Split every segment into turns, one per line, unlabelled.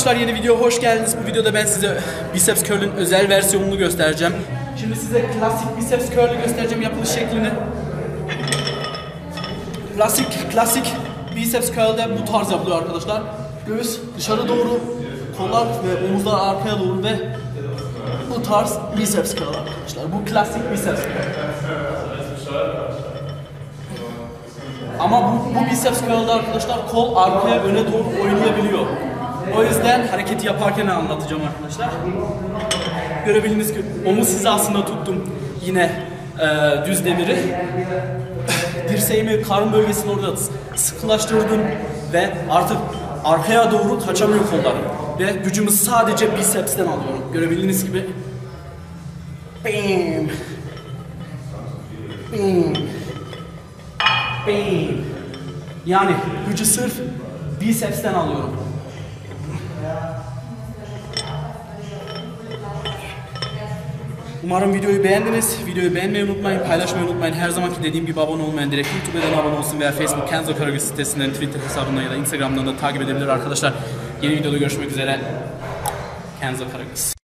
Arkadaşlar yeni video hoş geldiniz. Bu videoda ben size biceps curl'ün özel versiyonunu göstereceğim. Şimdi size klasik biceps curl'ü göstereceğim yapılış şeklini. Klasik klasik biceps curl'de bu tarz yapılıyor arkadaşlar. Göğüs dışarı doğru, kollar ve omuzlar arkaya doğru ve bu tarz biceps curl arkadaşlar. Bu klasik biceps curl. Ama bu, bu biceps curl'da arkadaşlar kol arkaya öne doğru oynayabiliyor. O yüzden hareketi yaparken anlatacağım arkadaşlar. Görebildiğiniz gibi omuz hizasında tuttum yine e, düz demiri. Dirseğimi karın bölgesini orada sıkılaştırdım ve artık arkaya doğru kaçamıyor kollarım. Ve gücümü sadece bicepsten alıyorum. Görebildiğiniz gibi. Bam. Bam. Bam. Yani gücü sırf bicepsten alıyorum. Umarım videoyu beğendiniz. Videoyu beğenmeyi unutmayın, paylaşmayı unutmayın. Her zamanki dediğim gibi abone olmayan direkt YouTube'dan abone olsun veya Facebook Kenzo Karagöz sitesinden, Twitter hesabından ya da Instagram'dan da takip edebilir arkadaşlar. Yeni videoda görüşmek üzere. Kenzo Karagöz.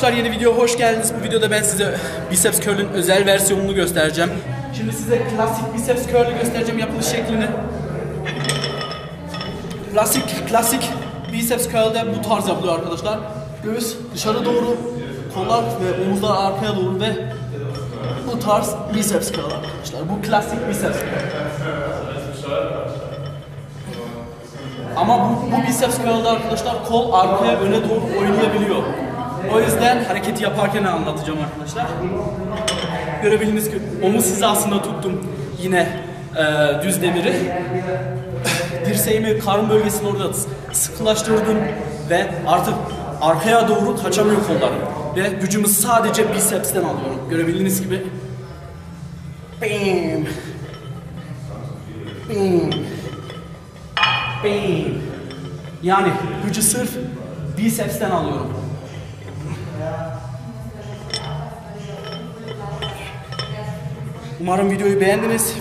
Arkadaşlar yeni video hoş geldiniz. Bu videoda ben size biceps curl'ün özel versiyonunu göstereceğim. Şimdi size klasik biceps curl'ü göstereceğim yapılış şeklini. Klasik klasik biceps curl'de bu tarz yapılıyor arkadaşlar. Göğüs dışarı doğru, kollar ve omuzlar arkaya doğru ve bu tarz biceps curl arkadaşlar. Bu klasik biceps curl. Ama bu, bu biceps curl'da arkadaşlar kol arkaya öne doğru oynayabiliyor. O yüzden hareketi yaparken anlatacağım arkadaşlar. Görebildiğiniz gibi omuz hizasında tuttum yine e, düz demiri. Dirseğimi karın bölgesini orada sıkılaştırdım ve artık arkaya doğru kaçamıyor kollarım. Ve gücümü sadece bicepsten alıyorum. Görebildiğiniz gibi. Bam. Bam. Bam. Yani gücü sırf bicepsten alıyorum. Umarım videoyu beğendiniz.